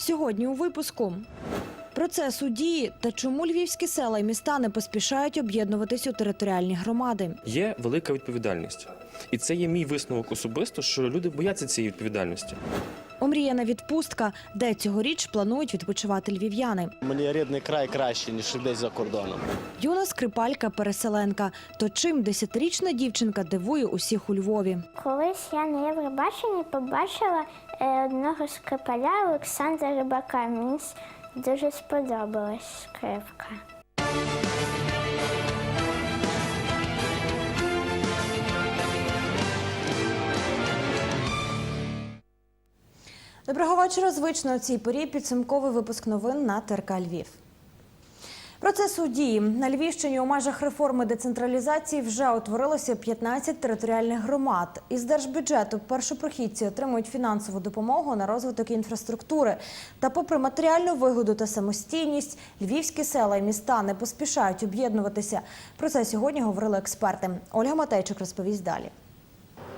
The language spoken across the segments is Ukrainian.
Сьогодні у випуску. Процес у дії та чому львівські села і міста не поспішають об'єднуватись у територіальні громади. Є велика відповідальність, і це є мій висновок особисто, що люди бояться цієї відповідальності. Омріяна відпустка, де цьогоріч планують відпочивати львів'яни. Мені рідний край краще, ніж десь за кордоном. Юна скрипалька переселенка. То чим десятирічна дівчинка дивує усіх у Львові? Колись я на Євробаченні побачила е, одного скрипаля Олександра Рибака. Мені дуже сподобалась скрипка. Доброго вечора. Звично у цій порі підсумковий випуск новин на ТРК Львів. Процес у дії на Львівщині у межах реформи децентралізації вже утворилося 15 територіальних громад. Із держбюджету першопрохідці отримують фінансову допомогу на розвиток інфраструктури. Та, попри матеріальну вигоду та самостійність, львівські села і міста не поспішають об'єднуватися. Про це сьогодні говорили експерти. Ольга Матейчик розповість далі.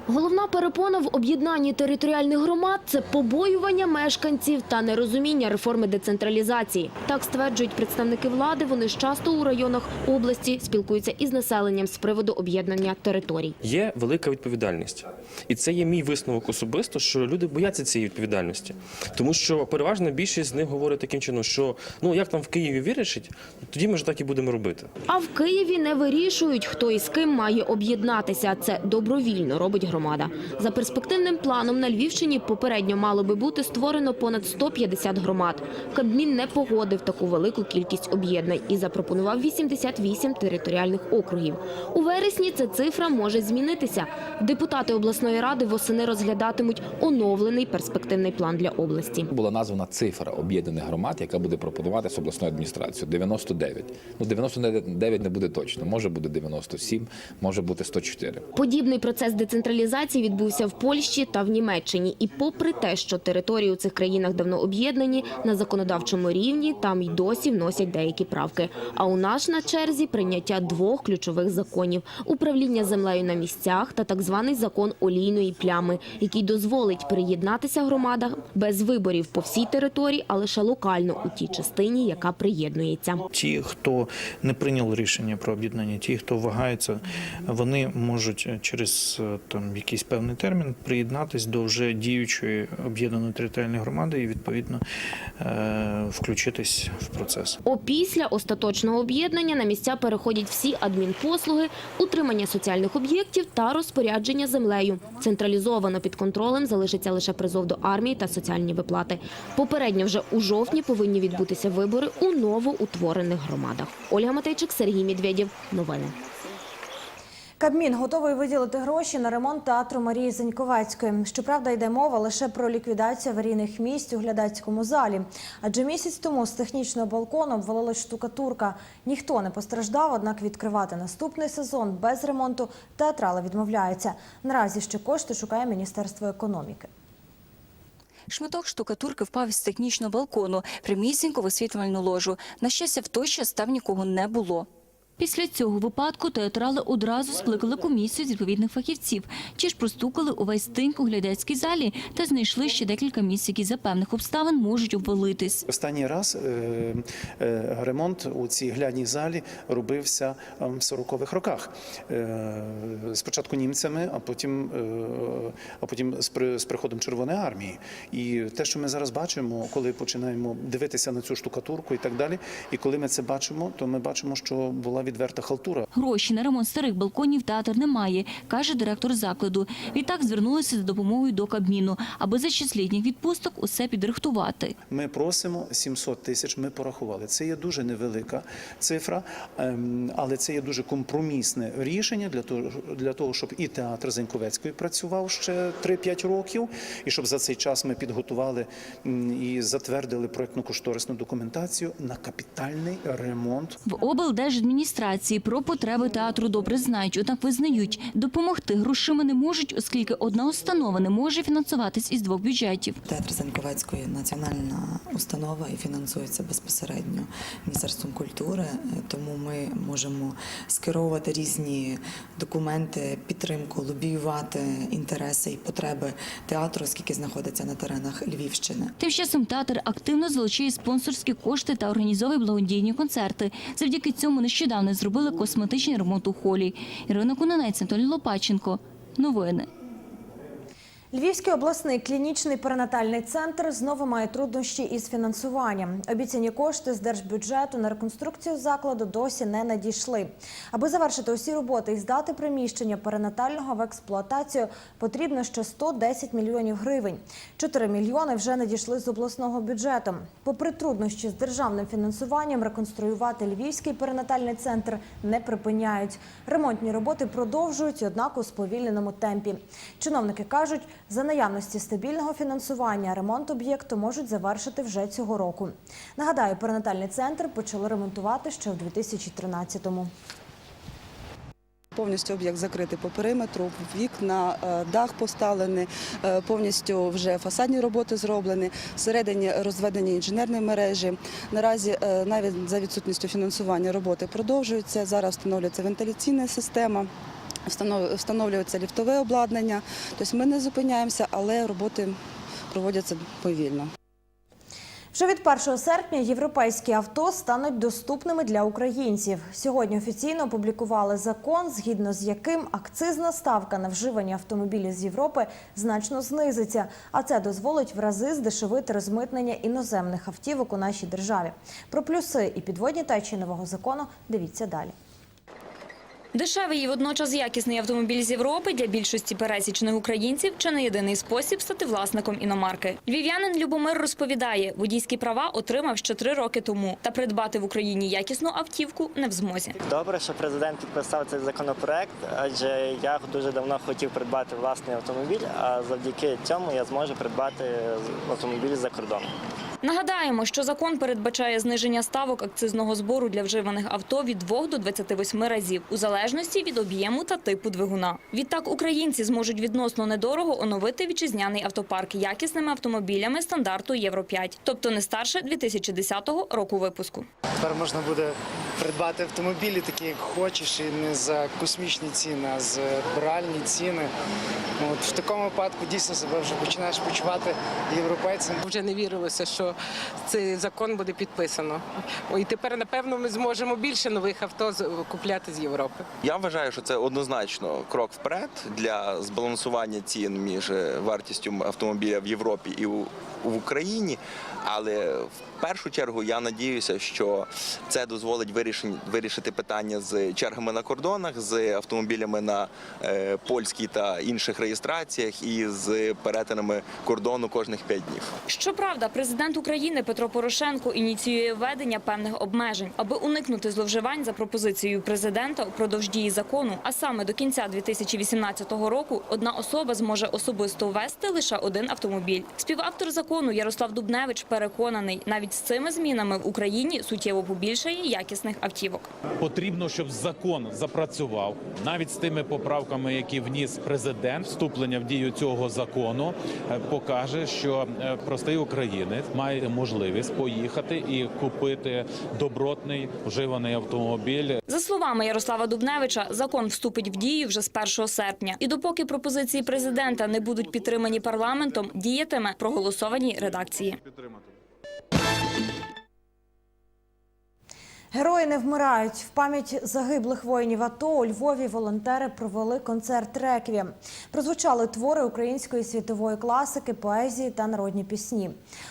Головна перепона в об'єднанні територіальних громад – це побоювання мешканців та нерозуміння реформи децентралізації. Так стверджують представники влади. Вони ж часто у районах області спілкуються із населенням з приводу об'єднання територій. Є велика відповідальність, і це є мій висновок особисто, що люди бояться цієї відповідальності, тому що переважна більшість з них говорить таким чином, що ну як там в Києві вирішить, тоді ми ж так і будемо робити. А в Києві не вирішують, хто і з ким має об'єднатися. Це добровільно робить громада. За перспективним планом на Львівщині попередньо мало би бути створено понад 150 громад. Кабмін не погодив таку велику кількість об'єднань і запропонував 88 територіальних округів. У вересні ця цифра може змінитися. Депутати обласної ради восени розглядатимуть оновлений перспективний план для області. Була названа цифра об'єднаних громад, яка буде пропонуватися обласною адміністрацією 99. Ну 99 не буде точно. Може буде 97, може бути 104. Подібний процес децентралізації відбувся в Польщі та в Німеччині. І попри те, що території у цих країнах давно об'єднані, на законодавчому рівні там й досі вносять деякі правки. А у нас на черзі прийняття двох ключових законів: управління землею на місцях та так званий закон олійної плями, який дозволить приєднатися громадам без виборів по всій території, а лише локально у тій частині, яка приєднується. Ті, хто не прийняв рішення про об'єднання, ті, хто вагається, вони можуть через е, якийсь певний термін приєднатись до вже діючої об'єднаної територіальної громади і відповідно е, включитись в процес. Опісля остаточного об'єднання на місця переходять всі адмінпослуги, утримання соціальних об'єктів та розпорядження землею. Централізовано під контролем залишиться лише призов до армії та соціальні виплати. Попередньо вже у жовтні повинні відбутися вибори у новоутворених громадах. Ольга Матейчик, Сергій Медведєв. Новини. Кабмін готовий виділити гроші на ремонт театру Марії Заньковецької. Щоправда, йде мова лише про ліквідацію аварійних місць у глядацькому залі. Адже місяць тому з технічного балкону обвалилась штукатурка. Ніхто не постраждав, однак відкривати наступний сезон без ремонту театрали відмовляються. Наразі ще кошти шукає Міністерство економіки. Шматок штукатурки впав із технічного балкону прямісінько в освітлювальну ложу. На щастя, в той час там нікого не було. Після цього випадку театрали одразу скликали комісію з відповідних фахівців. Ті ж простукали увесь тиньк у глядацькій залі та знайшли ще декілька місць, які за певних обставин можуть обвалитись. Останній раз е, е, ремонт у цій гляній залі робився е, в 40-х роках. Е, Спочатку німцями, а потім, а потім з при- з приходом Червоної армії. І те, що ми зараз бачимо, коли починаємо дивитися на цю штукатурку і так далі, і коли ми це бачимо, то ми бачимо, що була відверта халтура. Гроші на ремонт старих балконів театр не має, каже директор закладу. Відтак звернулися за допомогою до Кабміну, аби за час літніх відпусток усе підрихтувати. Ми просимо 700 тисяч. Ми порахували. Це є дуже невелика цифра, ем, але це є дуже компромісне рішення для того, для того, щоб і театр Зеньковецької працював ще 3-5 років, і щоб за цей час ми підготували і затвердили проектно-кошторисну документацію на капітальний ремонт В облдержадміністрації адміністрації про потреби театру добре знають, однак визнають, допомогти грошима не можуть, оскільки одна установа не може фінансуватись із двох бюджетів. Театр Заньковецької національна установа і фінансується безпосередньо Міністерством культури, тому ми можемо скеровувати різні документи, підтримку, лобіювати інтереси і потреби театру, оскільки знаходиться на теренах Львівщини. Тим часом театр активно залучає спонсорські кошти та організовує благодійні концерти. Завдяки цьому нещодавно зробили косметичний ремонт у холі. Ірина Кунанець, Анатолій Лопаченко. Новини. Львівський обласний клінічний перинатальний центр знову має труднощі із фінансуванням. Обіцяні кошти з держбюджету на реконструкцію закладу досі не надійшли. Аби завершити усі роботи і здати приміщення перинатального в експлуатацію, потрібно ще 110 мільйонів гривень. 4 мільйони вже надійшли з обласного бюджету. Попри труднощі з державним фінансуванням, реконструювати львівський перинатальний центр не припиняють. Ремонтні роботи продовжують, однак у сповільненому темпі. Чиновники кажуть, за наявності стабільного фінансування ремонт об'єкту можуть завершити вже цього року. Нагадаю, перинатальний центр почали ремонтувати ще в 2013-му. Повністю об'єкт закритий по периметру, вікна, е, дах поставлений, е, повністю вже фасадні роботи зроблені, всередині розведені інженерні мережі. Наразі е, навіть за відсутністю фінансування роботи продовжуються. Зараз встановлюється вентиляційна система. Встанов- Встановлюється ліфтове обладнання. Тобто ми не зупиняємося, але роботи проводяться повільно. Вже від 1 серпня європейські авто стануть доступними для українців. Сьогодні офіційно опублікували закон, згідно з яким акцизна ставка на вживані автомобілі з Європи значно знизиться, а це дозволить в рази здешевити розмитнення іноземних автівок у нашій державі. Про плюси і підводні течії нового закону дивіться далі. Дешевий і водночас якісний автомобіль з Європи для більшості пересічних українців чи не єдиний спосіб стати власником іномарки. Львів'янин Любомир розповідає, водійські права отримав ще три роки тому, та придбати в Україні якісну автівку не в змозі. Добре, що президент підписав цей законопроект, адже я дуже давно хотів придбати власний автомобіль, а завдяки цьому я зможу придбати автомобіль за кордоном. Нагадаємо, що закон передбачає зниження ставок акцизного збору для вживаних авто від 2 до 28 разів, у залежності від об'єму та типу двигуна. Відтак українці зможуть відносно недорого оновити вітчизняний автопарк якісними автомобілями стандарту Євро 5, тобто не старше 2010 року випуску. Тепер можна буде придбати автомобілі такі, як хочеш, і не за космічні ціни, а за реальні ціни. От в такому випадку дійсно себе вже починаєш почувати європейцем. Вже не вірилося, що цей закон буде підписано. О, І тепер, напевно, ми зможемо більше нових авто з- купляти з Європи. Я вважаю, що це однозначно крок вперед для збалансування цін між вартістю автомобіля в Європі і в Україні. Але в першу чергу я надіюся, що це дозволить вирішити питання з чергами на кордонах, з автомобілями на е, польській та інших реєстраціях і з перетинами кордону кожних 5 днів. Щоправда, президент України Петро Порошенко ініціює введення певних обмежень, аби уникнути зловживань за пропозицією президента упродовж дії закону. А саме до кінця 2018 року одна особа зможе особисто ввести лише один автомобіль. Співавтор закону Ярослав Дубневич переконаний, навіть з цими змінами в Україні суттєво побільшає якісних автівок. Потрібно, щоб закон запрацював навіть з тими поправками, які вніс президент. Вступлення в дію цього закону е, покаже, що е, простий українець має можливість поїхати і купити добротний вживаний автомобіль За словами Ярослава Дубневича, закон вступить в дію вже з 1 серпня. І допоки пропозиції президента не будуть підтримані парламентом, діятиме проголосованій редакції. あっ! Герої не вмирають. В пам'ять загиблих воїнів АТО у Львові волонтери провели концерт «Реквієм». Прозвучали твори української світової класики, поезії та народні пісні.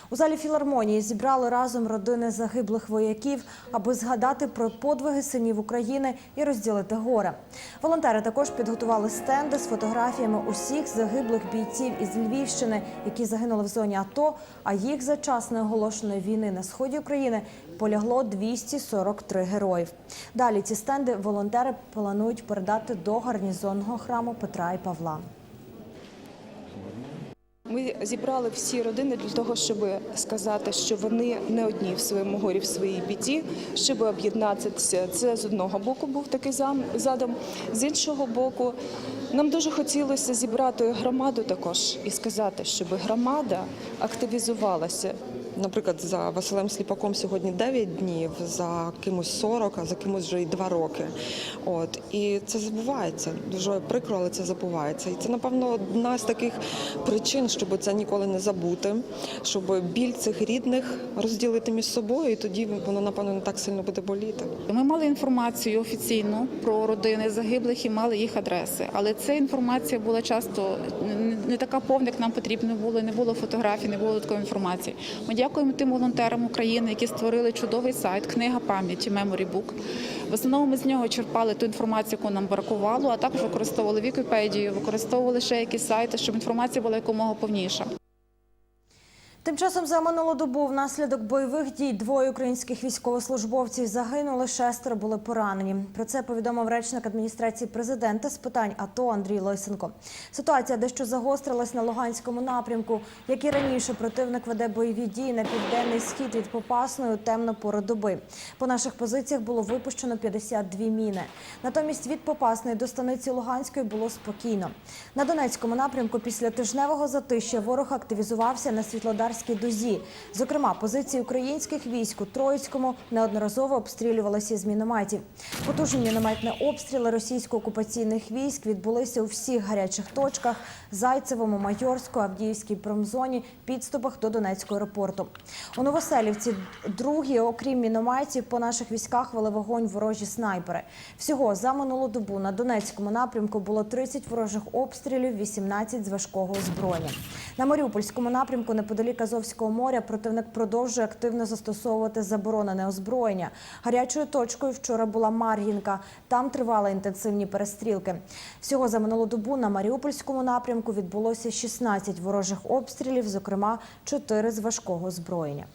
У залі філармонії зібрали разом родини загиблих вояків, аби згадати про подвиги синів України і розділити горе. Волонтери також підготували стенди з фотографіями усіх загиблих бійців із Львівщини, які загинули в зоні АТО. А їх за час неоголошеної війни на сході України полягло 243 героїв. Далі ці стенди волонтери планують передати до гарнізонного храму Петра і Павла. Ми зібрали всі родини для того, щоб сказати, що вони не одні в своєму горі, в своїй біді, щоб об'єднатися. Це з одного боку був такий задум. З іншого боку, нам дуже хотілося зібрати громаду також і сказати, щоб громада активізувалася. Наприклад, за Василем Сліпаком сьогодні 9 днів, за кимось 40, а за кимось вже й 2 роки. От і це забувається. Дуже прикро, але це забувається. І це, напевно, одна з таких причин, щоб це ніколи не забути, щоб біль цих рідних розділити між собою, і тоді воно, напевно, не так сильно буде боліти. Ми мали інформацію офіційну про родини загиблих і мали їх адреси, але ця інформація була часто не така повна, як нам потрібно було. Не було фотографій, не було такої інформації. Ми дякуємо тим волонтерам України, які створили чудовий сайт Книга пам'яті Memory Book. В основному ми з нього черпали ту інформацію, яку нам бракувало, а також використовували Вікіпедію, використовували ще якісь сайти, щоб інформація була якомога повніша. Тим часом за минулу добу внаслідок бойових дій двоє українських військовослужбовців загинули, шестеро були поранені. Про це повідомив речник адміністрації президента з питань АТО Андрій Лисенко. Ситуація дещо загострилась на Луганському напрямку. Як і раніше, противник веде бойові дії на південний схід від Попасної у темну пору доби. По наших позиціях було випущено 52 міни. Натомість від Попасної до станиці Луганської було спокійно. На Донецькому напрямку після тижневого затища ворог активізувався на Світлодарській дозі. Зокрема, позиції українських військ у Троїцькому неодноразово обстрілювалися з мінометів. Потужні мінометні обстріли російсько-окупаційних військ відбулися у всіх гарячих точках Зайцевому, Майорську, Авдіївській промзоні, підступах до Донецького аеропорту. У Новоселівці другі, окрім мінометів, по наших військах вели вогонь ворожі снайпери. Всього за минулу добу на Донецькому напрямку було 30 ворожих обстрілів, 18 з важкого озброєння. На Маріупольському напрямку неподалік Азовського моря противник продовжує активно застосовувати заборонене озброєння. Гарячою точкою вчора була Мар'їнка. Там тривали інтенсивні перестрілки. Всього за минулу добу на Маріупольському напрямку відбулося 16 ворожих обстрілів, зокрема 4 з важкого озброєння.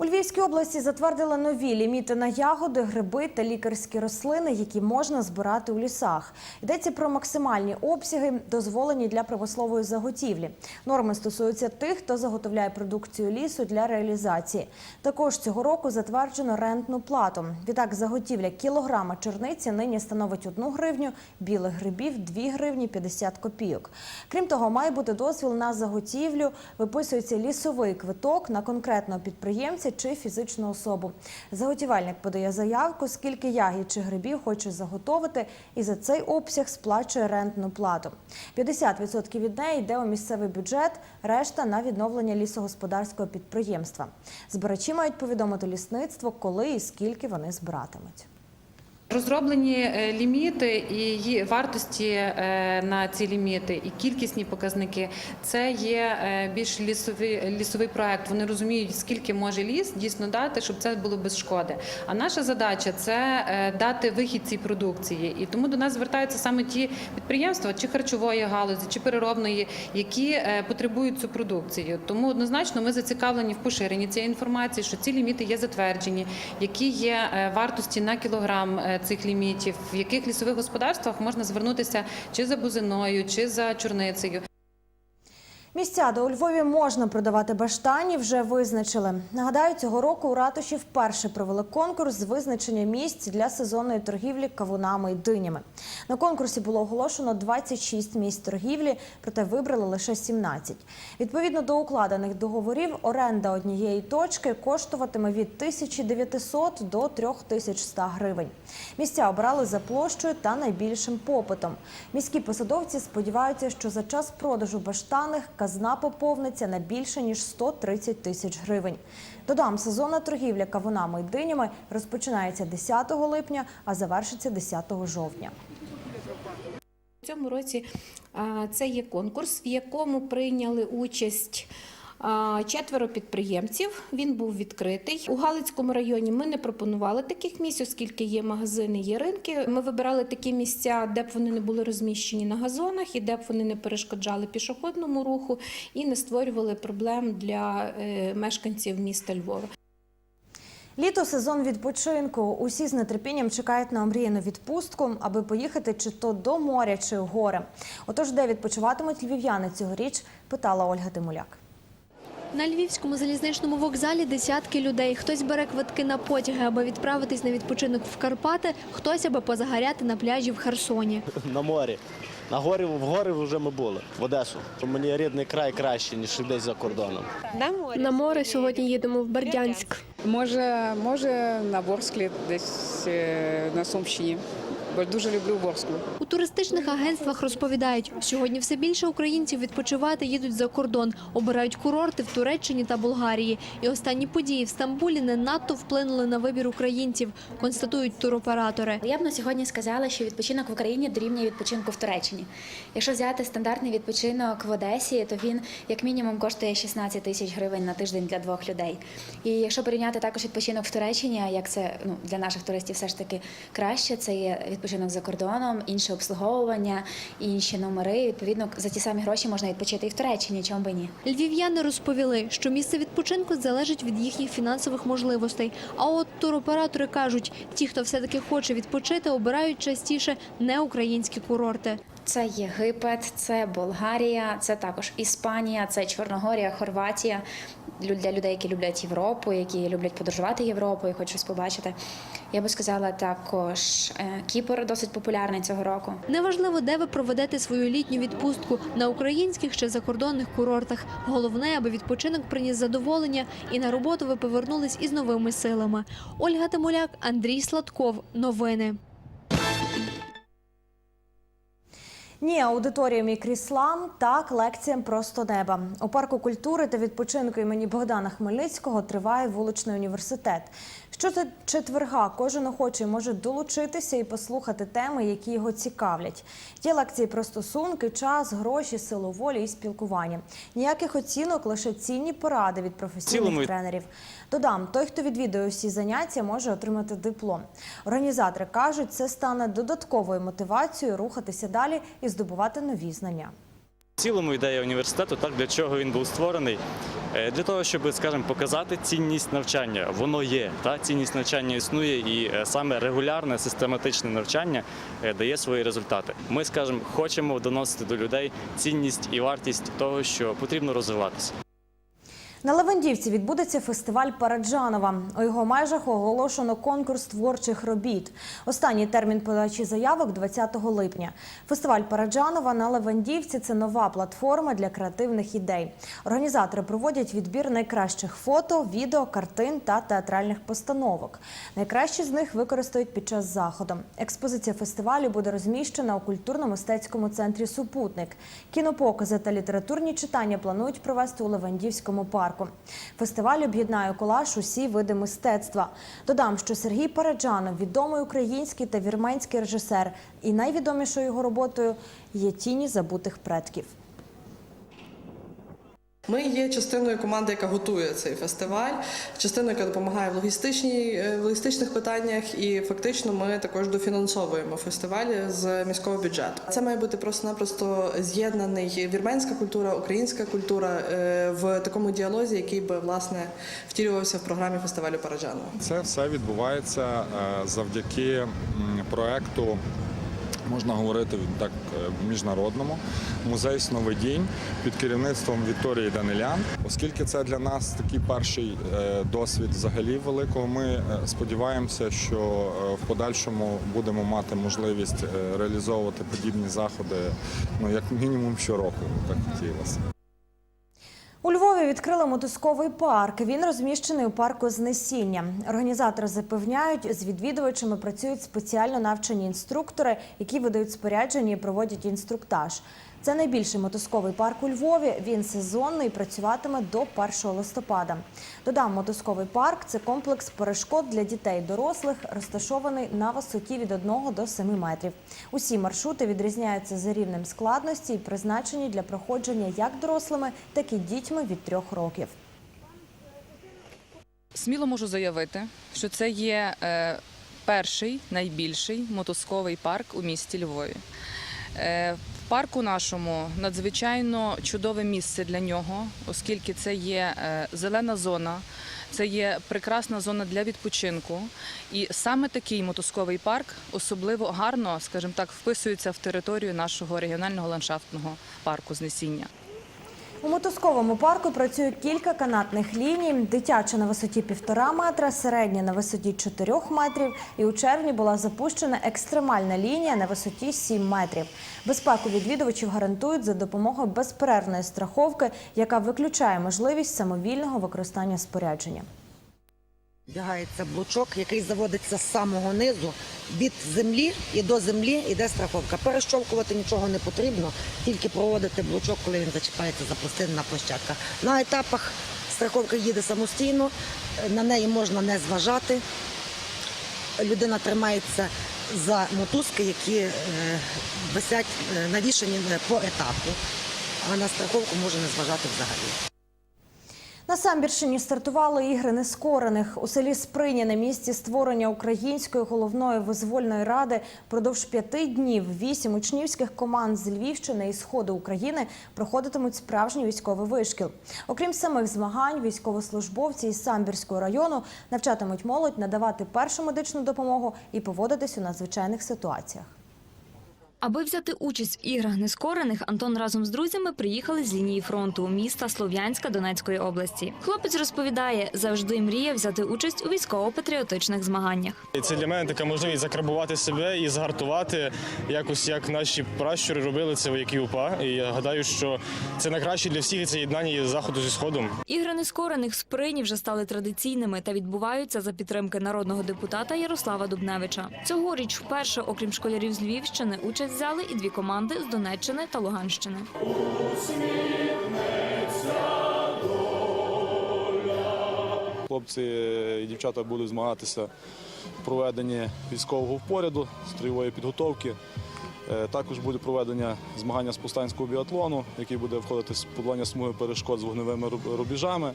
У Львівській області затвердили нові ліміти на ягоди, гриби та лікарські рослини, які можна збирати у лісах. Йдеться про максимальні обсяги, дозволені для промислової заготівлі. Норми стосуються тих, хто заготовляє продукцію лісу для реалізації. Також цього року затверджено рентну плату. Відтак, заготівля кілограма черниці нині становить 1 гривню, білих грибів 2 гривні 50 копійок. Крім того, має бути дозвіл на заготівлю, виписується лісовий квиток на конкретного підприємця чи фізичну особу. Заготівельник подає заявку, скільки ягід чи грибів хоче заготовити, і за цей обсяг сплачує рентну плату. 50% від неї йде у місцевий бюджет, решта на відновлення лісогосподарського підприємства. Збирачі мають повідомити лісництво, коли і скільки вони збиратимуть. Розроблені е, ліміти і вартості е, на ці ліміти, і кількісні показники це є е, більш лісовий лісовий проект. Вони розуміють, скільки може ліс дійсно дати, щоб це було без шкоди. А наша задача це дати вихід цій продукції. І тому до нас звертаються саме ті підприємства, чи харчової галузі, чи переробної, які потребують цю продукцію. Тому однозначно ми зацікавлені в поширенні цієї інформації, що ці ліміти є затверджені, які є вартості на кілограм цих лімітів, в яких лісових господарствах можна звернутися чи за бузиною, чи за чорницею. Місця, де у Львові можна продавати баштані, вже визначили. Нагадаю, цього року у ратуші вперше провели конкурс з визначення місць для сезонної торгівлі кавунами і динями. На конкурсі було оголошено 26 місць торгівлі, проте вибрали лише 17. Відповідно до укладених договорів, оренда однієї точки коштуватиме від 1900 до 3100 гривень. Місця обрали за площею та найбільшим попитом. Міські посадовці сподіваються, що за час продажу баштаних казна поповниться на більше ніж 130 тисяч гривень. Додам, сезонна торгівля кавунами і динями розпочинається 10 липня, а завершиться 10 жовтня. У цьому році це є конкурс, в якому прийняли участь. Четверо підприємців. Він був відкритий у Галицькому районі. Ми не пропонували таких місць, оскільки є магазини, є ринки. Ми вибирали такі місця, де б вони не були розміщені на газонах і де б вони не перешкоджали пішохідному руху і не створювали проблем для е, мешканців міста Львова. Літо сезон відпочинку. Усі з нетерпінням чекають на омріяну відпустку, аби поїхати чи то до моря, чи в гори. Отож, де відпочиватимуть львів'яни цьогоріч, питала Ольга Тимуляк. На львівському залізничному вокзалі десятки людей. Хтось бере квитки на потяги, аби відправитись на відпочинок в Карпати, хтось аби позагоряти на пляжі в Херсоні. на морі. На горі, в гори вже ми були, в Одесу. Мені рідний край краще, ніж десь за кордоном. На море на море сьогодні їдемо в Бердянськ. Може, може на Ворсклі, десь е, на Сумщині. Бо дуже люблю Ворсклу. У туристичних агентствах розповідають, сьогодні все більше українців відпочивати їдуть за кордон, обирають курорти в Туреччині та Болгарії. І останні події в Стамбулі не надто вплинули на вибір українців, констатують туроператори. Я б на сьогодні сказала, що відпочинок в Україні дорівнює відпочинку в Туреччині. Якщо взяти стандартний відпочинок в Одесі, то він як мінімум коштує 16 тисяч гривень на тиждень для двох людей. І якщо порівняти також відпочинок в Туреччині, як це ну, для наших туристів все ж таки краще, це є відпочинок за кордоном, інше обслуговування, інші номери. Відповідно, за ті самі гроші можна відпочити і в Туреччині, чому би ні. Львів'яни розповіли, що місце відпочинку залежить від їхніх фінансових можливостей. А от туроператори кажуть, ті, хто все-таки хоче відпочити, обирають частіше неукраїнські курорти. Це Єгипет, це Болгарія, це також Іспанія, це Чорногорія, Хорватія. Для людей, які люблять Європу, які люблять подорожувати Європою, хочуть щось побачити. Я би сказала також е, Кіпр досить популярний цього року. Неважливо, де ви проведете свою літню відпустку на українських чи закордонних курортах. Головне, аби відпочинок приніс задоволення і на роботу ви повернулись із новими силами. Ольга Тимуляк, Андрій Сладков. Новини. Ні, аудиторіям і кріслам, так лекціям просто неба. У парку культури та відпочинку імені Богдана Хмельницького триває вуличний університет. Що за четверга кожен охочий може долучитися і послухати теми, які його цікавлять. Є лекції про стосунки, час, гроші, силу волі і спілкування. Ніяких оцінок, лише цінні поради від професійних Цілому- тренерів. Додам, той, хто відвідує усі заняття, може отримати диплом. Організатори кажуть, це стане додатковою мотивацією рухатися далі і здобувати нові знання. Цілому ідея університету, так для чого він був створений? Е, Для того, щоб, скажімо, показати цінність навчання. Воно є, та цінність навчання існує, і е, саме регулярне систематичне навчання е, дає свої результати. Ми, скажімо, хочемо доносити до людей цінність і вартість того, що потрібно розвиватися. На Левандівці відбудеться фестиваль Параджанова. У його межах оголошено конкурс творчих робіт. Останній термін подачі заявок 20 липня. Фестиваль Параджанова на Левандівці це нова платформа для креативних ідей. Організатори проводять відбір найкращих фото, відео, картин та театральних постановок. Найкращі з них використають під час заходу. Експозиція фестивалю буде розміщена у культурно-мистецькому центрі Супутник. Кінопокази та літературні читання планують провести у Левандівському парку. Фестиваль об'єднає колаж усі види мистецтва. Додам, що Сергій Параджанов відомий український та вірменський режисер, і найвідомішою його роботою є тіні забутих предків. Ми є частиною команди, яка готує цей фестиваль, частиною, яка допомагає в логістичній е, в логістичних питаннях, і фактично ми також дофінансовуємо фестиваль з міського бюджету. Це має бути просто-напросто з'єднаний вірменська культура, українська культура е, в такому діалозі, який би власне втілювався в програмі фестивалю Параджанова. Це все відбувається е, завдяки проекту. Можна говорити так е, міжнародному музей сновидінь під керівництвом Вікторії Данилян. Оскільки це для нас такий перший е, досвід взагалі великого, ми е, сподіваємося, що в подальшому будемо мати можливість реалізовувати подібні заходи ну як мінімум щороку, так хотілося. Львові відкрили мотузковий парк. Він розміщений у парку Знесіння. Організатори запевняють, з відвідувачами працюють спеціально навчені інструктори, які видають спорядження і проводять інструктаж. Це найбільший мотузковий парк у Львові. Він сезонний і працюватиме до 1 листопада. Додам, мотузковий парк це комплекс перешкод для дітей дорослих, розташований на висоті від 1 до 7 метрів. Усі маршрути відрізняються за рівнем складності і призначені для проходження як дорослими, так і дітьми від 3 років. Сміло можу заявити, що це є е, перший найбільший мотузковий парк у місті Львові. Парку нашому надзвичайно чудове місце для нього, оскільки це є е, зелена зона, це є прекрасна зона для відпочинку. І саме такий мотузковий парк особливо гарно, скажімо так, вписується в територію нашого регіонального ландшафтного парку Знесіння. У мотузковому парку працює кілька канатних ліній. Дитяча на висоті півтора метра, середня на висоті 4 метрів. І у червні була запущена екстремальна лінія на висоті 7 метрів. Безпеку відвідувачів гарантують за допомогою безперервної страховки, яка виключає можливість самовільного використання спорядження. Вдягається блочок, який заводиться з самого низу від землі і до землі йде страховка. Перещовкувати нічого не потрібно, тільки проводити блочок, коли він зачіпається за пластинна площадка. На етапах страховка їде самостійно, на неї можна не зважати. Людина тримається за мотузки, які е, висять е, навішані е, по етапу, а на страховку може не зважати взагалі. На Самбірщині стартували ігри нескорених. У селі Сприня на місці створення Української головної визвольної ради впродовж п'яти днів вісім учнівських команд з Львівщини і сходу України проходитимуть справжній військовий вишкіл. Окрім самих змагань, військовослужбовці із Самбірського району навчатимуть молодь надавати першу медичну допомогу і поводитись у надзвичайних ситуаціях. Аби взяти участь в іграх нескорених, Антон разом з друзями приїхали з лінії фронту міста Слов'янська Донецької області. Хлопець розповідає, завжди мріяв взяти участь у військово-патріотичних змаганнях. Це для мене така можливість закарбувати себе і згартувати якось як наші пращури робили це вояки УПА. І я гадаю, що це найкраще для всіх і це єднання заходу зі сходом. Ігри нескорених Сприні вже стали традиційними та відбуваються за підтримки народного депутата Ярослава Дубневича. Цьогоріч вперше, окрім школярів з Львівщини, участь взяли і дві команди з Донеччини та Луганщини. Хлопці і дівчата будуть змагатися в проведенні військового впоряду, стройової підготовки. Е, Також буде проведення змагання з повстанського біатлону, який буде входити з подолання смуги перешкод з вогневими руб- рубежами.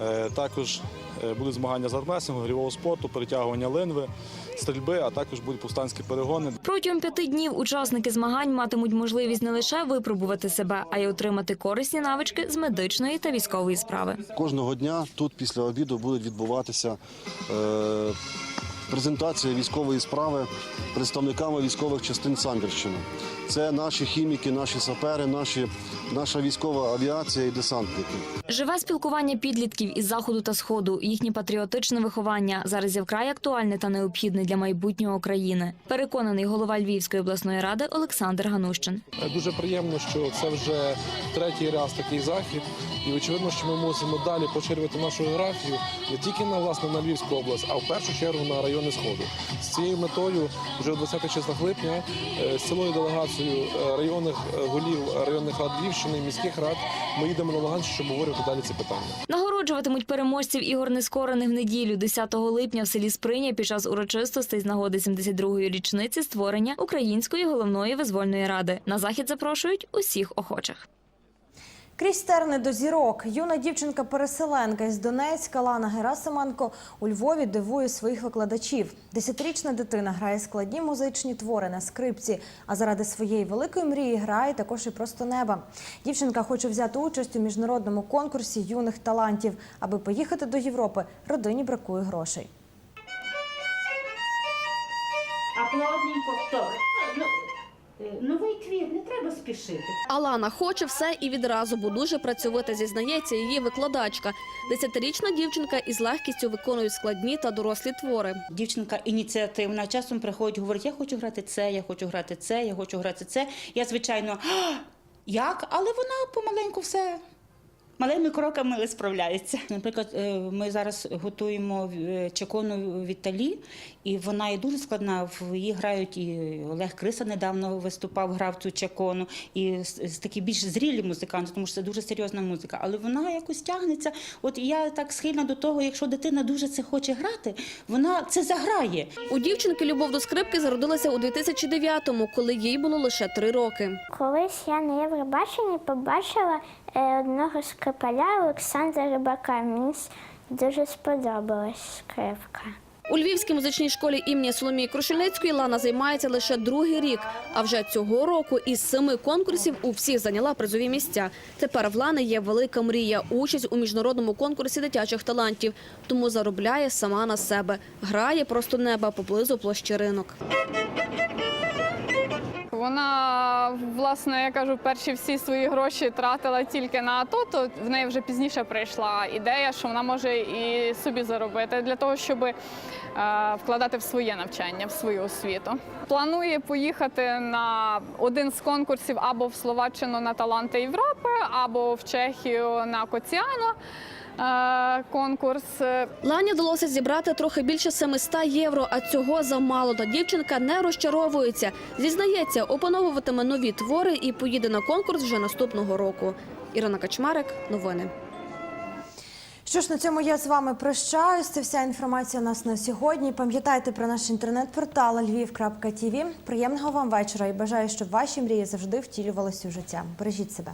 Е, Також е, будуть змагання з армресингу, грівого спорту, перетягування линви, стрільби, а також будуть повстанські перегони. Протягом п'яти днів учасники змагань матимуть можливість не лише випробувати себе, а й отримати корисні навички з медичної та військової справи. Кожного дня тут після обіду будуть відбуватися е, презентація військової справи представниками військових частин Самбірщини. Це наші хіміки, наші сапери, наші, наша військова авіація і десантники. Живе спілкування підлітків із заходу та сходу, їхнє патріотичне виховання зараз є вкрай актуальне та необхідне для майбутнього країни. Переконаний голова Львівської обласної ради Олександр Ганущин. Дуже приємно, що це вже третій раз такий захід, і очевидно, що ми мусимо далі поширювати нашу географію не тільки на власне на Львівську область, а в першу чергу на райони сходу. З цією метою вже о 20 числах липня е, з цілою делегацією е, районних е, голів районних рад Львівщини, міських рад ми їдемо на Луганщину, щоб обговорювати далі ці питання. Нагороджуватимуть переможців ігор нескорених в неділю 10 липня в селі Сприня під час урочистостей з нагоди 72-ї річниці створення Української головної визвольної ради. На захід запрошують усіх охочих. Крізь терни до зірок. Юна дівчинка-переселенка із Донецька Лана Герасименко у Львові дивує своїх викладачів. Десятирічна дитина грає складні музичні твори на скрипці, а заради своєї великої мрії грає також і просто неба. Дівчинка хоче взяти участь у міжнародному конкурсі юних талантів. Аби поїхати до Європи, родині бракує грошей. А плавненько хто? Ну, е, новий квіт не треба спішити. Алана хоче все і відразу, бо дуже працьовита, зізнається її викладачка. Десятирічна дівчинка із легкістю виконує складні та дорослі твори. Дівчинка ініціативна, часом приходить, говорить, я хочу грати це, я хочу грати це, я хочу грати це. Я, звичайно, як? Але вона помаленьку все. Малими кроками але справляється. Наприклад, е, ми зараз готуємо е, чекону Віталі, і вона є дуже складна. В її грають і Олег Криса недавно виступав, грав цю чекону, і такі більш зрілі музиканти, тому що це дуже серйозна музика. Але вона якось тягнеться. От я так схильна до того, якщо дитина дуже це хоче грати, вона це заграє. У дівчинки любов до скрипки зародилася у 2009-му, коли їй було лише три роки. Колись я на Євробаченні побачила одного скрипаля Олександра Рибака. Мені дуже сподобалась скрипка. У Львівській музичній школі імені Соломії Крушельницької Лана займається лише другий рік. А вже цього року із семи конкурсів у всіх зайняла призові місця. Тепер в Лани є велика мрія – участь у міжнародному конкурсі дитячих талантів. Тому заробляє сама на себе. Грає просто неба поблизу площі ринок. Вона, власне, я кажу, перші всі свої гроші тратила тільки на АТО, то в неї вже пізніше прийшла ідея, що вона може і собі заробити для того, щоб е, вкладати в своє навчання, в свою освіту. Планує поїхати на один з конкурсів або в Словаччину на таланти Європи, або в Чехію на Коціано. Е, Конкурс Лані вдалося зібрати трохи більше 700 євро, а цього замало. Та дівчинка не розчаровується. Зізнається, опановуватиме нові твори і поїде на конкурс вже наступного року. Ірина Качмарик, новини. Що ж, на цьому я з вами прощаюсь. Це вся інформація у нас на сьогодні. Пам'ятайте про наш інтернет-портал lviv.tv. Приємного вам вечора і бажаю, щоб ваші мрії завжди втілювалися у життя. Бережіть себе.